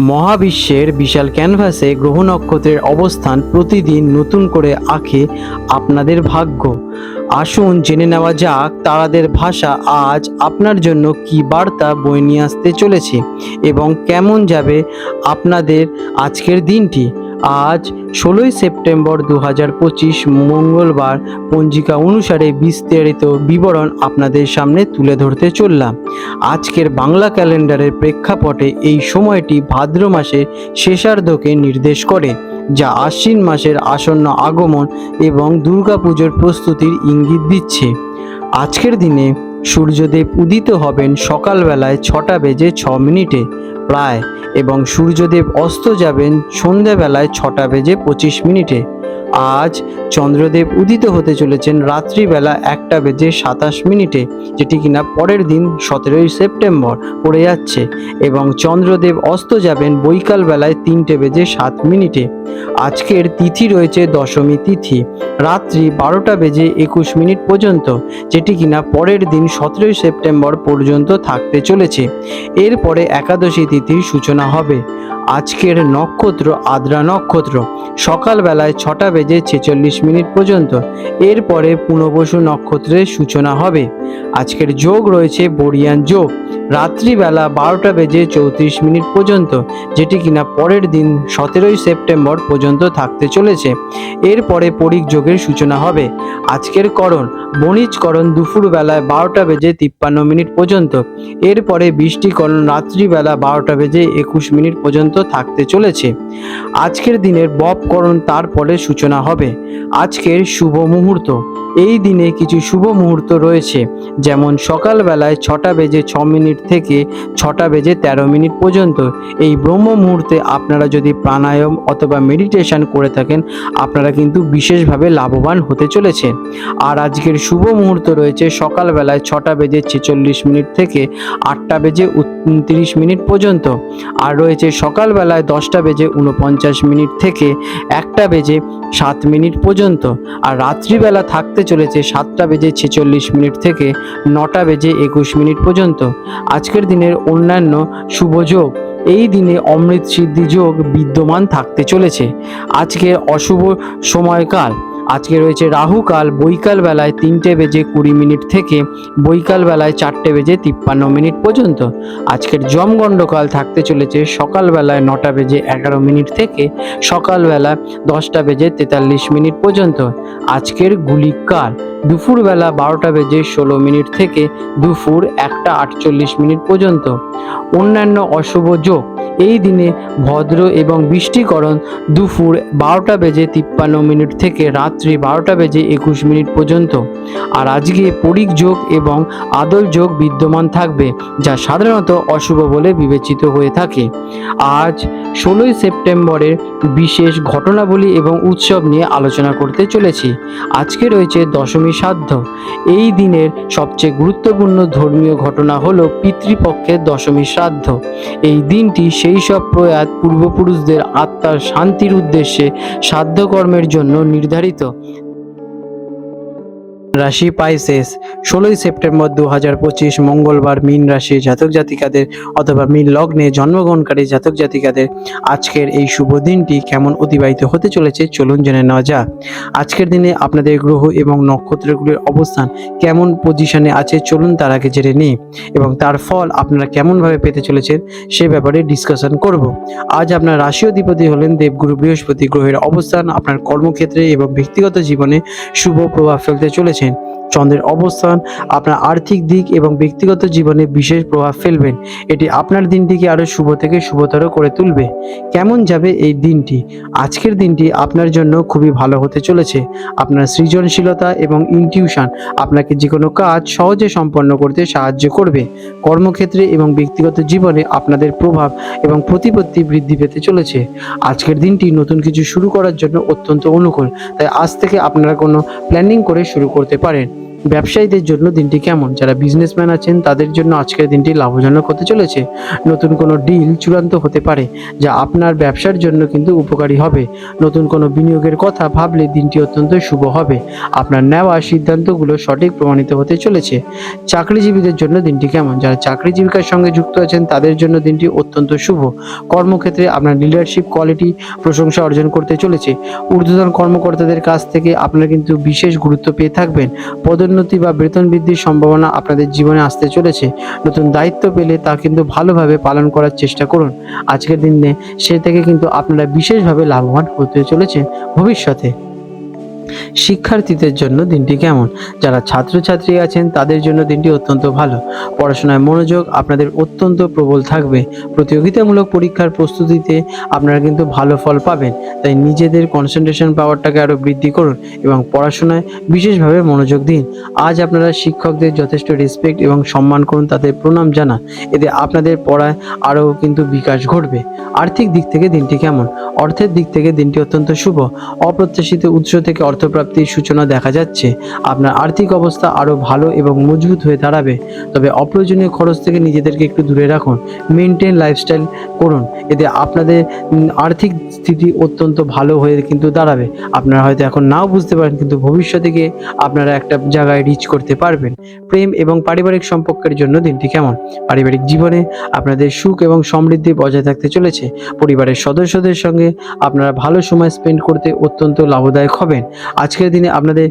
মহাবিশ্বের বিশাল ক্যানভাসে গ্রহ নক্ষত্রের অবস্থান প্রতিদিন নতুন করে আঁকে আপনাদের ভাগ্য। আসুন জেনে নেওয়া যাক তারাদের ভাষা আজ আপনার জন্য কি বার্তা বয়ে নিয়ে আসতে চলেছে এবং কেমন যাবে আপনাদের আজকের দিনটি। আজ ষোলোই সেপ্টেম্বর দু হাজার পঁচিশ মঙ্গলবার পঞ্জিকা অনুসারে বিস্তারিত বিবরণ আপনাদের সামনে তুলে ধরতে চললাম। আজকের বাংলা ক্যালেন্ডারের প্রেক্ষাপটে এই সময়টি ভাদ্র মাসের শেষার্ধকে নির্দেশ করে, যা আশ্বিন মাসের আসন্ন আগমন এবং দুর্গাপুজোর প্রস্তুতির ইঙ্গিত দিচ্ছে। আজকের দিনে সূর্যদেব উদিত হবেন সকালবেলায় ছটা বেজে ছ মিনিটে। প্রায় এবং সূর্যদেব অস্ত যাবেন সন্ধ্যাবেলায় ছটা বেজে পঁচিশ মিনিটে। আজ চন্দ্রদেব উদিত হতে চলেছেন রাত্রিবেলা একটা বেজে সাতাশ মিনিটে, যেটি কিনা পরের দিন সতেরোই সেপ্টেম্বর পড়ে যাচ্ছে এবং চন্দ্রদেব অস্ত যাবেন বৈকাল বেলায় তিনটে বেজে সাত মিনিটে। আজকের তিথি রয়েছে দশমী তিথি, রাত্রি বারোটা বেজে একুশ মিনিট পর্যন্ত, যেটি কিনা পরের দিন সতেরোই সেপ্টেম্বর পর্যন্ত থাকতে চলেছে। এরপরে একাদশী তিথির সূচনা হবে। আজকের নক্ষত্র আদ্রা নক্ষত্র, সকালবেলায় ছটা বেজে ছেচল্লিশ মিনিট পর্যন্ত। এরপরে পুনবসু নক্ষত্রের সূচনা হবে। আজকের যোগ রয়েছে বরিয়ান যোগ। রাত্রিবেলা বারোটা বেজে চৌত্রিশ মিনিট পর্যন্ত, যেটি কিনা পরের দিন সতেরোই সেপ্টেম্বর পর্যন্ত থাকতে চলেছে। এরপরে পরিক যোগের সূচনা হবে। আজকের করণ বণিজকরণ দুপুর বেলায় বারোটা বেজে তিপ্পান্ন মিনিট পর্যন্ত। এরপরে বৃষ্টিকরণ রাত্রিবেলা বারোটা বেজে একুশ মিনিট পর্যন্ত থাকতে চলেছে। আজকের দিনের বপকরণ তারপরে সূচনা হবে। আজকের শুভ মুহূর্ত। এই দিনে কিছু শুভ মুহূর্ত রয়েছে। যেমন সকালবেলায় ছটা বেজে ছ মিনিট থেকে ছটা বেজে তেরো মিনিট পর্যন্ত। এই ব্রহ্ম মুহূর্তে আপনারা যদি প্রাণায়াম অথবা মেডিটেশন করে থাকেন, আপনারা কিন্তু বিশেষভাবে লাভবান হতে চলেছে আর আজকের শুভ মুহূর্ত রয়েছে সকালবেলায় ছটা বেজে ছেচল্লিশ মিনিট থেকে আটটা বেজে উনত্রিশ মিনিট পর্যন্ত। আর রয়েছে সকালবেলায় দশটা বেজে উনপঞ্চাশ মিনিট থেকে একটা বেজে সাত মিনিট পর্যন্ত আর রাত্রিবেলা থাকতে চলেছে সাতটা বেজে ছেচল্লিশ মিনিট থেকে নটা বেজে একুশ মিনিট পর্যন্ত। আজকের দিনের অন্যান্য শুভ যোগ, এই দিনে অমৃত সিদ্ধি যোগ বিদ্যমান থাকতে চলেছে। আজকে অশুভ সময়কাল আজকে রয়েছে রাহুকাল বৈকাল বেলায় তিনটে বেজে কুড়ি মিনিট থেকে বৈকাল বেলায় চারটে বেজে তিপ্পান্ন মিনিট পর্যন্ত। আজকের জমগণ্ডকাল থাকতে চলেছে সকালবেলায় নটা বেজে এগারো মিনিট থেকে সকালবেলা দশটা বেজে তেতাল্লিশ মিনিট পর্যন্ত। আজকের গুলিকাল দুপুরবেলা বারোটা বেজে ষোলো মিনিট থেকে দুপুর একটা আটচল্লিশ মিনিট পর্যন্ত। অন্যান্য অশুভ যোগ, এই দিনে ভদ্র এবং বৃষ্টিকরণ দুপুর বারোটা বেজে তিপ্পান্ন মিনিট থেকে রাত্রি বারোটা বেজে একুশ মিনিট পর্যন্ত। আর আজকে পরিক যোগ এবং আদল যোগ বিদ্যমান থাকবে, যা সাধারণত অশুভ বলে বিবেচিত হয়ে থাকে। আজ ষোলোই সেপ্টেম্বরের বিশেষ ঘটনাবলী এবং উৎসব নিয়ে আলোচনা করতে চলেছি। আজকে রয়েছে দশমী সাধ্য। এই দিনের সবচেয়ে গুরুত্বপূর্ণ ধর্মীয় ঘটনা হল পিতৃপক্ষের দশমী শ্রাদ্ধ। এই দিনটি সেই সব প্রয়াত পূর্বপুরুষদের আত্মার শান্তির উদ্দেশ্যে শ্রাদ্ধকর্মের জন্য নির্ধারিত। রাশি পাইসেস। ষোলোই সেপ্টেম্বর দু হাজার পঁচিশ মঙ্গলবার মীন রাশি জাতক জাতিকাদের অথবা মীন লগ্নে জন্মগ্রহণকারী জাতক জাতিকাদের আজকের এই শুভ দিনটি কেমন অতিবাহিত হতে চলেছে চলুন জেনে নেওয়া যাক। আজকের দিনে আপনাদের গ্রহ এবং নক্ষত্রগুলির অবস্থান কেমন পজিশনে আছে চলুন তার আগে জেনে নিই এবং তার ফল আপনারা কেমনভাবে পেতে চলেছেন সে ব্যাপারে ডিসকাশন করব। আজ আপনার রাশি অধিপতি হলেন দেবগুরু বৃহস্পতি গ্রহের অবস্থান, আপনার কর্মক্ষেত্রে এবং ব্যক্তিগত জীবনে শুভ প্রভাব ফেলতে চলেছেন চন্দ্রের অবস্থান, আপনার আর্থিক দিক এবং ব্যক্তিগত জীবনে বিশেষ প্রভাব ফেলবেন। এটি আপনার দিনটিকে আরও শুভ থেকে শুভতর করে তুলবে। কেমন যাবে এই দিনটি? আজকের দিনটি আপনার জন্য খুবই ভালো হতে চলেছে। আপনার সৃজনশীলতা এবং ইনটিউশন আপনাকে যে কোনো কাজ সহজে সম্পন্ন করতে সাহায্য করবে। কর্মক্ষেত্রে এবং ব্যক্তিগত জীবনে আপনাদের প্রভাব এবং প্রতিপত্তি বৃদ্ধি পেতে চলেছে। আজকের দিনটি নতুন কিছু শুরু করার জন্য অত্যন্ত অনুকূল। তাই আজ থেকে আপনারা কোনো প্ল্যানিং করে শুরু করতে পারেন। ব্যবসায়ীদের জন্য দিনটি কেমন? যারা বিজনেসম্যান আছেন, তাদের জন্য আজকের দিনটি লাভজনক হতে চলেছে। নতুন কোনো ডিল চূড়ান্ত হতে পারে, যা আপনার ব্যবসার জন্য কিন্তু উপকারী হবে। নতুন কোনো বিনিয়োগের কথা ভাবলে দিনটি অত্যন্ত শুভ হবে। আপনার নেওয়া সিদ্ধান্তগুলো সঠিক প্রমাণিত হতে চলেছে। চাকরিজীবীদের জন্য দিনটি কেমন? যারা চাকরি জীবিকার সঙ্গে যুক্ত আছেন, তাদের জন্য দিনটি অত্যন্ত শুভ। কর্মক্ষেত্রে আপনার লিডারশিপ কোয়ালিটি প্রশংসা অর্জন করতে চলেছে। ঊর্ধ্বতন কর্মকর্তাদের কাছ থেকে আপনারা কিন্তু বিশেষ গুরুত্ব পেয়ে থাকবেন। পদোন্নতি বা বেতন বৃদ্ধির সম্ভাবনা আপনাদের জীবনে আসতে চলেছে, নতুন দায়িত্ব পেলে তা কিন্তু ভালোভাবে পালন করার চেষ্টা করুন। আজকের দিনে সে থেকে কিন্তু আপনারা বিশেষভাবে লাভবান হতে চলেছে ভবিষ্যতে। শিক্ষার্থীদের জন্য দিনটি কেমন? যারা ছাত্রছাত্রী আছেন, তাদের জন্য দিনটি অত্যন্ত ভালো। পড়াশোনায় মনোযোগ আপনাদের অত্যন্ত প্রবল থাকবে। প্রতিযোগিতামূলক পরীক্ষার প্রস্তুতিতে আপনারা কিন্তু ভালো ফল পাবেন। তাই নিজেদের কনসেন্ট্রেশন পাওয়ারটাকে আরও বৃদ্ধি করুন এবং পড়াশোনায় বিশেষভাবে মনোযোগ দিন। আজ আপনারা শিক্ষকদের যথেষ্ট রেসপেক্ট এবং সম্মান করুন তাদের প্রণাম জানান। এতে আপনাদের পড়ায় আরও কিন্তু বিকাশ ঘটবে। আর্থিক দিক থেকে দিনটি কেমন? অর্থের দিক থেকে দিনটি অত্যন্ত শুভ। অপ্রত্যাশিত উৎস থেকে অর্থপ্রাপ্তির সূচনা দেখা যাচ্ছে। আপনার আর্থিক অবস্থা আরও ভালো এবং মজবুত হয়ে দাঁড়াবে। তবে অপ্রয়োজনীয় খরচ থেকে নিজেদেরকে একটু দূরে রাখুন। মেনটেন লাইফস্টাইল করুন। এতে আপনাদের আর্থিক স্থিতি অত্যন্ত ভালো হয়ে কিন্তু দাঁড়াবে। আপনারা হয়তো এখন নাও বুঝতে পারেন, কিন্তু ভবিষ্যতে গিয়ে আপনারা একটা জায়গায় রিচ করতে পারবেন। প্রেম এবং পারিবারিক সম্পর্কের জন্য দিনটি কেমন? পারিবারিক জীবনে আপনাদের সুখ এবং সমৃদ্ধি বজায় থাকতে চলেছে। পরিবারের সদস্যদের সঙ্গে আপনারা ভালো সময় স্পেন্ড করতে অত্যন্ত লাভদায়ক হবেন। আজকের দিনে আপনাদের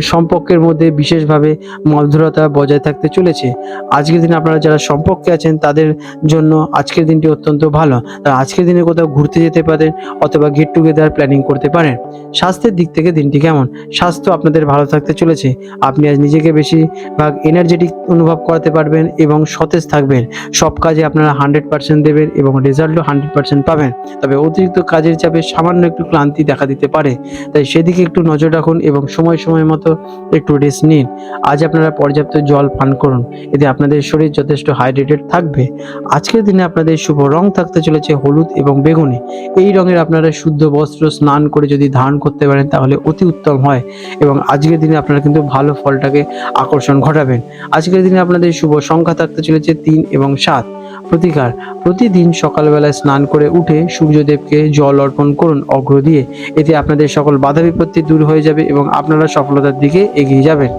সম্পর্কের মধ্যে বিশেষভাবে মধুরতা বজায় থাকতে চলেছে। আজকের দিনে আপনারা যারা সম্পর্কে আছেন, তাদের জন্য আজকের দিনটি অত্যন্ত ভালো। তারা আজকের দিনে কোথাও ঘুরতে যেতে পারেন অথবা গেট টুগেদার প্ল্যানিং করতে পারেন। স্বাস্থ্যের দিক থেকে দিনটি কেমন? স্বাস্থ্য আপনাদের ভালো থাকতে চলেছে। আপনি আজ নিজেকে বেশিরভাগ এনার্জেটিক অনুভব করাতে পারবেন এবং সতেজ থাকবেন। সব কাজে আপনারা হান্ড্রেড পার্সেন্ট দেবেন এবং রেজাল্টও হান্ড্রেড পার্সেন্ট পাবেন। তবে অতিরিক্ত কাজের চাপে সামান্য একটু ক্লান্তি দেখা দিতে পারে। তাই সেদিকে একটু নজর রাখুন এবং সময় সময় মতো একটু রেস্ট নিন। আজ আপনারা পর্যাপ্ত জল পান করুন। এতে আপনাদের শরীর যথেষ্ট হাইড্রেটেড থাকবে। আজকের দিনে আপনাদের শুভ রং থাকতে চলেছে হলুদ এবং বেগুনি। এই রঙের আপনারা শুদ্ধ বস্ত্র স্নান করে যদি ধারণ করতে পারেন তাহলে অতি উত্তম হয় এবং আজকের দিনে আপনারা কিন্তু ভালো ফলটাকে আকর্ষণ ঘটাবেন। আজকের দিনে আপনাদের শুভ সংখ্যা থাকতে চলেছে তিন এবং সাত। প্রতিকার, প্রতিদিন সকালবেলায় স্নান করে উঠে সূর্যদেবকে জল অর্পণ করুন অগ্র দিয়ে। এতে আপনাদের সকল বাধা বিপত্তি দূর হয়ে যাবে এবং আপনারা সফলতার দিকে এগিয়ে যাবেন।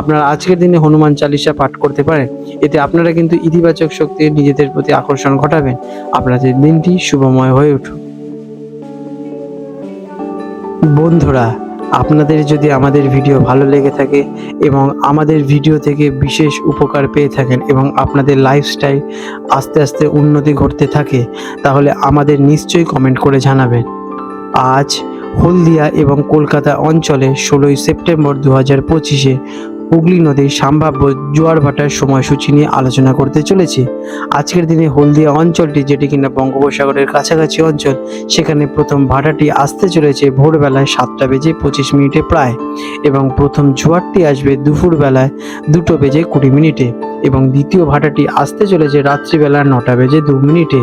আপনারা আজকের দিনে হনুমান চালিসা পাঠ করতে পারেন। এতে আপনারা কিন্তু ইতিবাচক শক্তি নিজেদের প্রতি আকর্ষণ ঘটাবেন। আপনাদের দিনটি শুভময় হয়ে উঠুক। বন্ধুরা, আপনাদের যদি আমাদের ভিডিও ভালো লেগে থাকে এবং আমাদের ভিডিও থেকে বিশেষ উপকার পেয়ে থাকেন এবং আপনাদের লাইফস্টাইল আস্তে আস্তে উন্নতি ঘটতে থাকে, তাহলে আমাদের নিশ্চয়ই কমেন্ট করে জানাবেন। আজ হলদিয়া এবং কলকাতা অঞ্চলে ষোলোই সেপ্টেম্বর দু হাজার পঁচিশে হুগলি নদীর সম্ভাব্য জোয়ার ভাটার সময়সূচি নিয়ে আলোচনা করতে চলেছি। আজকের দিনে হলদিয়া অঞ্চলটি, যেটি কিনা বঙ্গোপসাগরের কাছাকাছি অঞ্চল, সেখানে প্রথম ভাটাটি আসতে চলেছে ভোরবেলায় সাতটা বেজে পঁচিশ মিনিটে প্রায় এবং প্রথম জোয়ারটি আসবে দুপুরবেলায় দুটো বেজে কুড়ি মিনিটে। এবং দ্বিতীয় ভাটাটি আসতে চলেছে রাত্রিবেলা নটা বেজে দু মিনিটে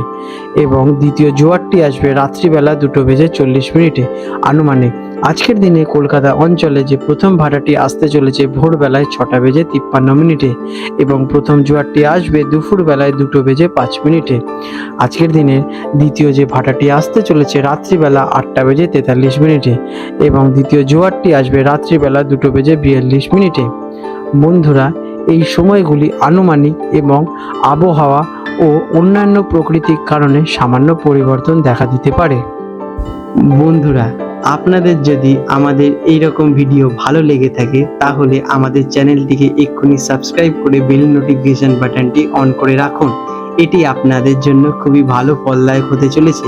এবং দ্বিতীয় জোয়ারটি আসবে রাত্রিবেলা দুটো বেজে চল্লিশ মিনিটে। আনুমানিক আজকের দিনে কলকাতা অঞ্চলে যে প্রথম ভাটাটি আসতে চলেছে ভোরবেলায় ছটা বেজে তিপ্পান্ন মিনিটে এবং প্রথম জোয়ারটি আসবে দুপুরবেলায় দুটো বেজে পাঁচ মিনিটে। আজকের দিনে দ্বিতীয় যে ভাটাটি আসতে চলেছে রাত্রিবেলা আটটা বেজে তেতাল্লিশ মিনিটে এবং দ্বিতীয় জোয়ারটি আসবে রাত্রিবেলা দুটো বেজে বিয়াল্লিশ মিনিটে। বন্ধুরা এই সময়গুলি আনুমানিক এবং আবহাওয়া ও অন্যান্য প্রাকৃতিক কারণে সামান্য পরিবর্তন দেখা দিতে পারে। বন্ধুরা, আপনাদের যদি আমাদের এই রকম ভিডিও ভালো লেগে থাকে, তাহলে আমাদের চ্যানেলটিকে এক্ষুনি সাবস্ক্রাইব করে বেল নোটিফিকেশন বাটনটি অন করে রাখুন। এটি আপনাদের জন্য খুবই ভালো, ফলদায়ক হতে চলেছে।